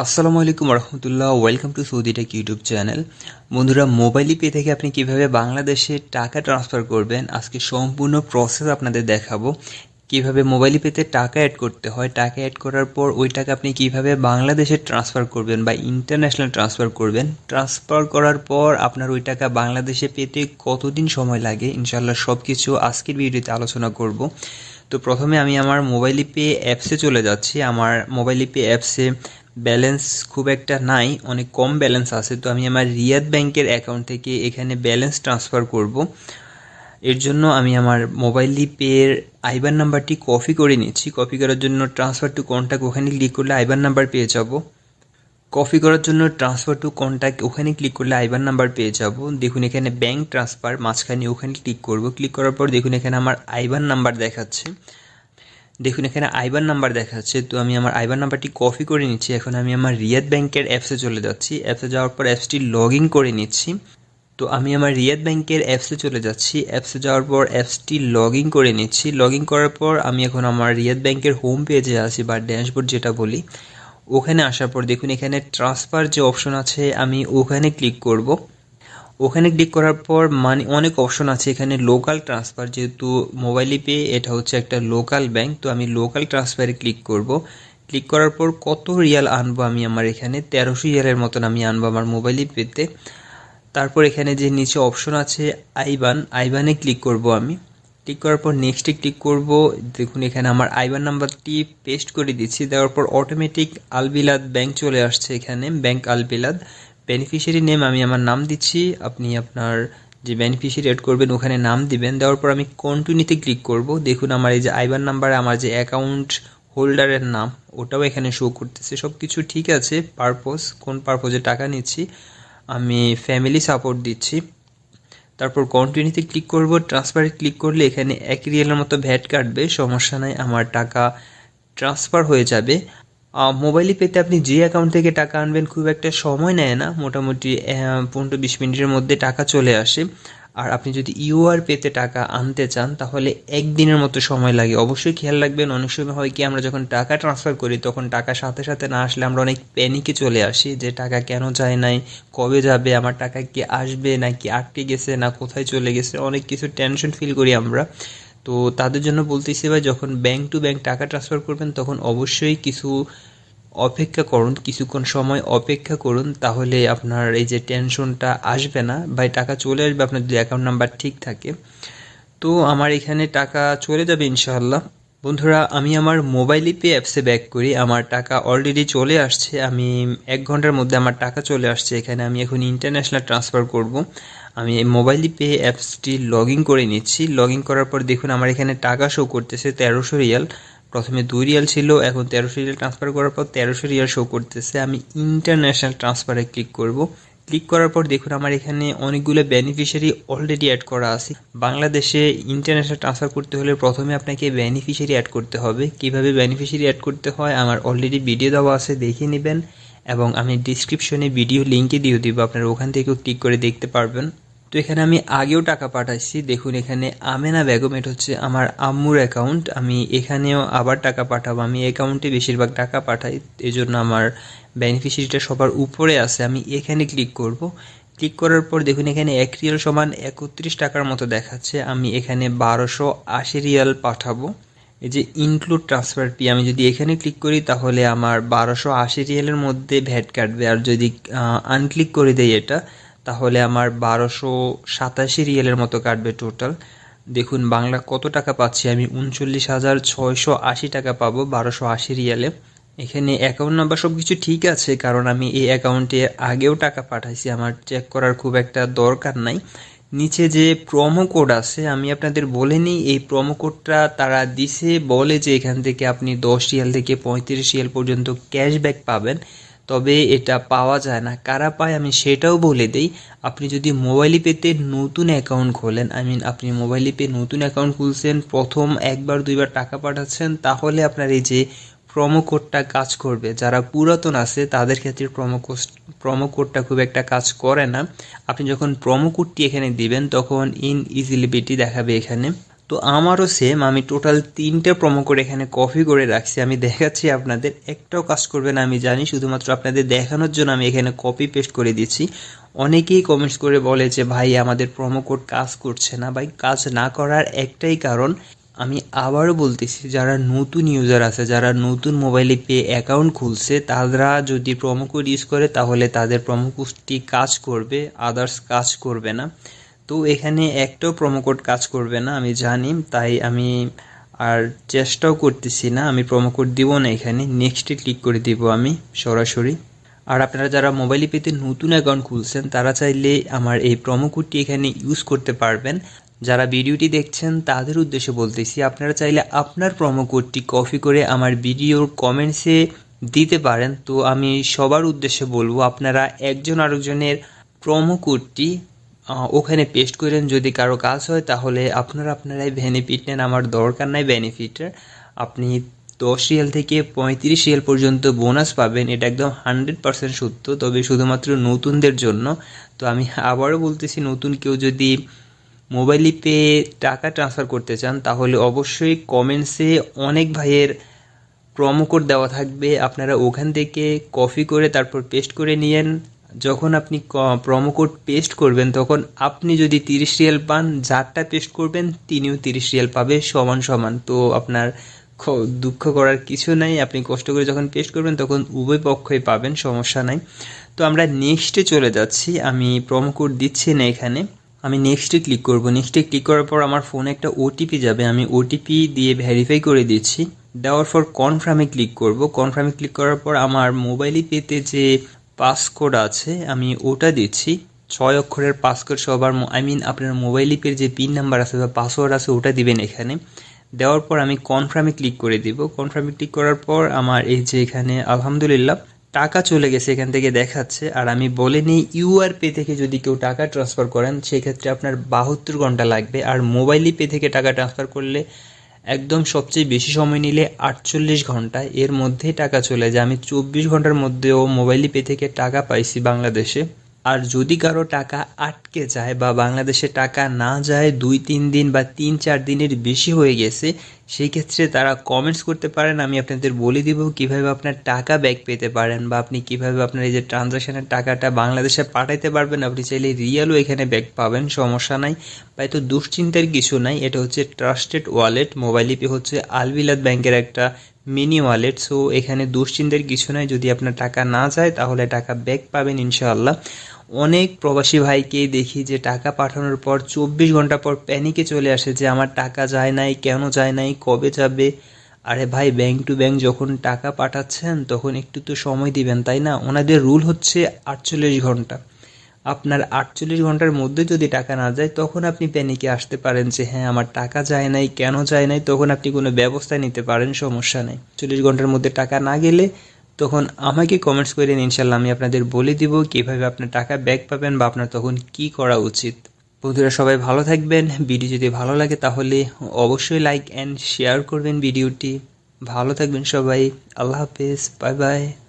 আসসালামু আলাইকুম রহমতুল্লাহ welcome to Saudi tech YouTube channel. বন্ধুরা, মোবাইল পে থেকে আপনি কীভাবে বাংলাদেশে টাকা ট্রান্সফার করবেন, আজকে সম্পূর্ণ প্রসেস আপনাদের দেখাবো। কীভাবে মোবাইল পেতে টাকা অ্যাড করতে হয়, টাকা অ্যাড করার পর ওই টাকা আপনি কীভাবে বাংলাদেশে ট্রান্সফার করবেন বা ইন্টারন্যাশনাল ট্রান্সফার করবেন। ট্রান্সফার করার পর আপনার ওই টাকা বাংলাদেশে পেতে কতদিন সময় লাগে ইনশাল্লাহ সব কিছু আজকের ভিডিওতে আলোচনা করব। তো প্রথমে আমি আমার মোবাইল পে অ্যাপসে চলে যাচ্ছি। আমার মোবাইল পে অ্যাপসে ব্যালেন্স খুব একটা নাই, অনেক কম ব্যালেন্স আছে। তো আমি আমার রিয়াদ ব্যাংকের অ্যাকাউন্ট থেকে এখানে ব্যালেন্স ট্রান্সফার করব। এর জন্য আমি আমার মোবাইল পের আইবার নাম্বারটি কপি করে নিচ্ছি। কপি করার জন্য ট্রান্সফার টু কন্ট্যাক্ট ওখানে ক্লিক করলে আইবার নাম্বার পেয়ে যাব। কপি করার জন্য ট্রান্সফার টু কন্ট্যাক্ট ওখানে ক্লিক করলে আইবার নাম্বার পেয়ে যাব। দেখুন এখানে ব্যাংক ট্রান্সফার মাঝখানে ওখানে ক্লিক করব। ক্লিক করার পর দেখুন এখানে আমার আইবার নাম্বার দেখাচ্ছে। দেখুন, এখানে আইবার নাম্বার দেখাচ্ছে। তো আমি আমার আইবার নাম্বারটি কপি করে নিচ্ছি। এখন আমি আমার রিয়াদ ব্যাংকের অ্যাপসে চলে যাচ্ছি। অ্যাপসে যাওয়ার পর অ্যাপসটি লগ ইন করে নিচ্ছি। তো আমি আমার রিয়াদ ব্যাংকের অ্যাপসে চলে যাচ্ছি। অ্যাপসে যাওয়ার পর অ্যাপসটি লগ ইন করে নিচ্ছি। লগ ইন করার পর আমি এখন আমার রিয়াদ ব্যাংকের হোম পেজে আছি, বা ড্যাশবোর্ড যেটা বলি। ওখানে আসার পর দেখুন, এখানে ট্রান্সফার যে অপশন আছে, আমি ওখানে ক্লিক করব। ওখানে ক্লিক করার পর মানে অনেক অপশন আছে। এখানে লোকাল ট্রান্সফার যেহেতু মোবাইলে পে এটা হচ্ছে একটা লোকাল ব্যাংক তো আমি লোকাল ট্রান্সফারে ক্লিক করব। ক্লিক করার পর কত রিয়াল আনব আমি আমার এখানে? তেরোশো রিয়ালের মতন আমি আনব আমার মোবাইলে পেতে তারপর এখানে যে নিচে অপশন আছে, আইবান, আইবানে ক্লিক করব আমি। ক্লিক করার পর নেক্সটে ক্লিক করব। দেখুন এখানে আমার আইবান নাম্বারটি পেস্ট করে দিচ্ছি। দেওয়ার পর অটোমেটিক আলবিলাদ ব্যাংক চলে আসছে এখানে ব্যাংক আলবিলাদ। বেনিফিশিয়ারি নেম আমি আমার নাম দিচ্ছি। আপনি আপনার যে বেনিফিশিয়ারি অ্যাড করবেন, ওখানে নাম দিবেন। দেওয়ার পর আমি কন্টিনিউতে ক্লিক করব। দেখুন আমার এই যে আইবার নাম্বারে আমার যে অ্যাকাউন্ট হোল্ডারের নাম, ওটাও এখানে শো করতেছে। সব কিছু ঠিক আছে পারপোজ কোন পারপোজে টাকা নিচ্ছি, আমি ফ্যামিলি সাপোর্ট দিচ্ছি। তারপর কন্টিনিউতে ক্লিক করব। ট্রান্সফারে ক্লিক করলে এখানে এক রিয়েলের মতো ভ্যাট কাটবে। সমস্যা নাই, আমার টাকা ট্রান্সফার হয়ে যাবে। মোবাইলে পেতে আপনি যে অ্যাকাউন্ট থেকে টাকা আনবেন খুব একটা সময় নেয় না। মোটামুটি পনেরো বিশ মিনিটের মধ্যে টাকা চলে আসে। আর আপনি যদি ইউআর পেতে টাকা আনতে চান, তাহলে একদিনের মতো সময় লাগে। অবশ্যই খেয়াল রাখবেন, অনেক সময় হয় কি, আমরা যখন টাকা ট্রান্সফার করি, তখন টাকা সাথে সাথে না আসলে আমরা অনেক প্যানিকে চলে আসি যে টাকা কেন যায় নাই, কবে যাবে, আমার টাকা কি আসবে, নাকি আটকে গেছে, না কোথায় চলে গেছে, অনেক কিছু টেনশন ফিল করি আমরা। তো তাদের জন্য বলতেছি ভাই, যখন ব্যাংক টু ব্যাংক টাকা ট্রান্সফার করবেন, তখন অবশ্যই কিছু অপেক্ষা করুন, কিছুক্ষণ সময় অপেক্ষা করুন, তাহলে আপনার এই যে টেনশনটা আসবে না। বা টাকা চলে আসবে, আপনার যদি অ্যাকাউন্ট নাম্বার ঠিক থাকে। তো আমার এখানে টাকা চলে যাবে ইনশাআল্লাহ। বন্ধুরা, আমি আমার মোবাইল পে অ্যাপসে ব্যাক করি। আমার টাকা অলরেডি চলে আসছে। আমি এক ঘণ্টার মধ্যে আমার টাকা চলে আসছে। এখানে আমি এখন ইন্টারন্যাশনাল ট্রান্সফার করব। আমি মোবাইল পে অ্যাপসটি লগ করে নিচ্ছি। লগ করার পর দেখুন, আমার এখানে টাকা শো করতেছে তেরোশো রিয়াল। প্রথমে দুই রিয়াল ছিল, এখন তেরোশো রিয়াল ট্রান্সফার করার পর তেরোশো রিয়াল শো করতেছে। আমি ইন্টারন্যাশনাল ট্রান্সফারে ক্লিক করব। ক্লিক করার পর দেখুন আমার এখানে অনেকগুলো বেনিফিশিয়ারি অলরেডি অ্যাড করা আছে। বাংলাদেশে ইন্টারন্যাশনাল ট্রান্সফার করতে হলে প্রথমে আপনাকে বেনিফিশিয়ারি অ্যাড করতে হবে। কীভাবে বেনিফিশিয়ারি অ্যাড করতে হয় আমার অলরেডি ভিডিও দেওয়া আছে, দেখে নেবেন। এবং আমি ডিসক্রিপশনে ভিডিও লিঙ্কে দিয়ে দিব, আপনারা ওখান থেকেও ক্লিক করে দেখতে পারবেন। তো এখানে আমি আগেও টাকা পাঠাইছি। দেখুন, এখানে আমেনা বেগম, এটা হচ্ছে আমার আম্মুর অ্যাকাউন্ট আমি এখানেও আবার টাকা পাঠাবো। আমি অ্যাকাউন্টে বেশিরভাগ টাকা পাঠাই এই জন্য আমার বেনিফিশিয়ারিটা সবার উপরে আছে। আমি এখানে ক্লিক করব। ক্লিক করার পর দেখুন, এখানে এক রিয়াল সমান একত্রিশ টাকার মতো দেখাচ্ছে। আমি এখানে বারোশো আশি রিয়াল পাঠাবো। এই যে ইনক্লুড ট্রান্সফার পি আমি যদি এখানে ক্লিক করি, তাহলে আমার বারোশো আশি রিয়ালের মধ্যে ভ্যাট কাটবে। আর যদি আনক্লিক করে দেই এটা তাহলে আমার বারোশো সাতাশি রিয়েলের মতো কাটবে টোটাল দেখুন, বাংলা কত টাকা পাচ্ছি? আমি উনচল্লিশ হাজার ছয়শো আশি টাকা পাবো বারোশো আশি রিয়ালে। এখানে অ্যাকাউন্ট নাম্বার সব কিছু ঠিক আছে, কারণ আমি এই অ্যাকাউন্টে আগেও টাকা পাঠাইছি। আমার চেক করার খুব একটা দরকার নাই। নিচে যে প্রোমো কোড আছে, আমি আপনাদের বলে নিই, এই প্রোমো কোডটা তারা দিছে, বলে যে এখান থেকে আপনি দশ রিয়াল থেকে পঁয়ত্রিশ রিয়াল পর্যন্ত ক্যাশব্যাক পাবেন। তবে এটা পাওয়া যায় না। কারা পায় আমি সেটাও বলে দিই, আপনি যদি মোবাইল পেতে নতুন অ্যাকাউন্ট খোলেন আই মিন আপনি মোবাইল পে নতুন অ্যাকাউন্ট খুলছেন, প্রথম একবার দুইবার টাকা পাঠাচ্ছেন, তাহলে আপনার এই যে প্রোমো কোডটা কাজ করবে। যারা পুরাতন আছে, তাদের ক্ষেত্রে প্রোমো কোড প্রোমো কোডটা খুব একটা কাজ করে না। আপনি যখন প্রোমো কোডটি এখানে দিবেন, তখন ইন ইজিলিবিটি দেখাবে এখানে। তো আমারও সেম আমি টোটাল তিনটে প্রোমো কোড এখানে কপি করে রাখছি। আমি দেখাচ্ছি আপনাদের, একটাও কাজ করবে না, আমি জানি, শুধুমাত্র আপনাদের দেখানোর জন্য আমি এখানে কপি পেস্ট করে দিচ্ছি। অনেকেই কমেন্টস করে বলে যে, ভাই, আমাদের প্রোমো কোড কাজ করছে না। ভাই, কাজ না করার একটাই কারণ, আমি আবারও বলতেছি, যারা নতুন ইউজার আছে, যারা নতুন মোবাইলে পে অ্যাকাউন্ট খুলছে, তারা যদি প্রোমো কোড ইউজ করে, তাহলে তাদের প্রোমো কোডটি কাজ করবে আদার্স কাজ করবে না। তো এখানে একটাও প্রোমো কোড কাজ করবে না, আমি জানি, তাই আমি আর চেষ্টাও করতেছি না, আমি প্রোমো কোড দিব না এখানে নেক্সটে ক্লিক করে দিব আমি সরাসরি। আর আপনারা যারা মোবাইল পেতে নতুন অ্যাকাউন্ট খুলছেন, তারা চাইলে আমার এই প্রোমো কোডটি এখানে ইউজ করতে পারবেন। যারা ভিডিওটি দেখছেন, তাদের উদ্দেশ্যে বলতেছি, আপনারা চাইলে আপনার প্রোমো কোডটি কপি করে আমার ভিডিওর কমেন্টসে দিতে পারেন। তো আমি সবার উদ্দেশ্যে বলব, আপনারা একজন আরেকজনের প্রোমো কোডটি ওখানে পেস্ট করেন যদি কারও কাজ হয়, তাহলে আপনারা আপনারাই বেনিফিট নেন। আমার দরকার নাই বেনিফিটের আপনি দশ রিয়াল থেকে পঁয়ত্রিশ রিয়াল পর্যন্ত বোনাস পাবেন। এটা একদম হান্ড্রেড পার্সেন্ট সত্য। তবে শুধুমাত্র নতুনদের জন্য। তো আমি আবারও বলতেছি, নতুন কেউ যদি মোবাইল পে টাকা ট্রান্সফার করতে চান, তাহলে অবশ্যই কমেন্টসে অনেক ভাইয়ের প্রোমো কোড দেওয়া থাকবে। আপনারা ওখান থেকে কপি করে তারপর পেস্ট করে নিয়েন। যখন আপনি প্রোমো কোড পেস্ট করবেন, তখন আপনি যদি তিরিশ রিয়াল পান, যারটা পেস্ট করবেন, তিনিও তিরিশ রিয়াল পাবে সমান সমান। তো আপনার দুঃখ করার কিছু নাই। আপনি কষ্ট করে যখন পেস্ট করবেন, তখন উভয় পক্ষই পাবেন, সমস্যা নাই। তো আমরা নেক্সটে চলে যাচ্ছি। আমি প্রোমো কোড দিচ্ছি না এখানে। আমি নেক্সটে ক্লিক করব। নেক্সটে ক্লিক করার পর আমার ফোনে একটা ওটিপি যাবে। আমি ওটিপি দিয়ে ভেরিফাই করে দিচ্ছি। দেওয়ার পর কনফার্মে ক্লিক করব। কনফার্মে ক্লিক করার পর আমার মোবাইলে পেতে যে পাসকোড আছে, আমি ওটা দিচ্ছি। ছয় অক্ষরের পাসকোড সবার আই মিন আপনার মোবাইল ইপের যে পিন নাম্বার আছে বা পাসওয়ার্ড আছে, ওটা দিবেন এখানে। দেওয়ার পর আমি কনফার্মে ক্লিক করে দিব। কনফার্মে ক্লিক করার পর আমার এই যে এখানে আলহামদুলিল্লাহ টাকা চলে গেছে, এখান থেকে দেখাচ্ছে। আর আমি বলে নিই ইউআর পে থেকে যদি কেউ টাকা ট্রান্সফার করেন, সেক্ষেত্রে আপনার বাহাত্তর ঘণ্টা লাগবে। আর মোবাইল পে থেকে টাকা ট্রান্সফার করলে একদম সবচেয়ে বেশি সময় নিলে আটচল্লিশ ঘণ্টা। এর মধ্যেই টাকা চলে যায়। আমি চব্বিশ ঘণ্টার মধ্যেও মোবাইল পে থেকে টাকা পাইছি বাংলাদেশে। আর যদি কারও টাকা আটকে যায় বা বাংলাদেশে টাকা না যায়, দুই, তিন দিন বা তিন, চার দিনের বেশি হয়ে গেছে, সেই ক্ষেত্রে তারা কমেন্টস করতে পারেন। আমি আপনাদের বলে দিব কীভাবে আপনার টাকা ব্যাক পেতে পারেন বা আপনি কীভাবে আপনার এই যে ট্রানজাকশনের টাকাটা বাংলাদেশে পাঠাইতে পারবেন। আপনি চাইলে রিয়ালও এখানে ব্যাক পাবেন, সমস্যা নাই। বা এত দুশ্চিন্তার কিছু নাই। এটা হচ্ছে ট্রাস্টেড ওয়ালেট মোবাইল ইপি হচ্ছে আলবিলাদ ব্যাংকের একটা মিনি ওয়ালেট। সো এখানে দুশ্চিন্তার কিছু নাই। যদি আপনার টাকা না যায়, তাহলে টাকা ব্যাক পাবেন ইনশাআল্লাহ। অনেক প্রবাসী ভাইকে দেখি যে টাকা পাঠানোর পর চব্বিশ ঘণ্টা পর প্যানিকে চলে আসে যে, আমার টাকা যায় নাই, কেন যায় নাই, কবে যাবে? আরে ভাই ব্যাংক টু ব্যাংক যখন টাকা পাঠাচ্ছেন, তখন একটু তো সময় দিবেন, তাই না? ওনাদের রুল হচ্ছে আটচল্লিশ ঘণ্টা। আপনার আটচল্লিশ ঘণ্টার মধ্যে যদি টাকা না যায়, তখন আপনি প্যানিকে আসতে পারেন যে হ্যাঁ আমার টাকা যায় নাই, কেন যায় নাই? তখন আপনি কোনো ব্যবস্থা নিতে পারেন, সমস্যা নেই। চল্লিশ ঘণ্টার মধ্যে টাকা না গেলে, তখন আমাকে কমেন্টস করেন ইনশাল্লাহ আমি আপনাদের বলে দিব কীভাবে আপনার টাকা ব্যাক পাবেন বা আপনার তখন কি করা উচিত। বন্ধুরা, সবাই ভালো থাকবেন। ভিডিও যদি ভালো লাগে, তাহলে অবশ্যই লাইক অ্যান্ড শেয়ার করবেন ভিডিওটি ভালো থাকবেন সবাই। আল্লাহ হাফেজ। Bye bye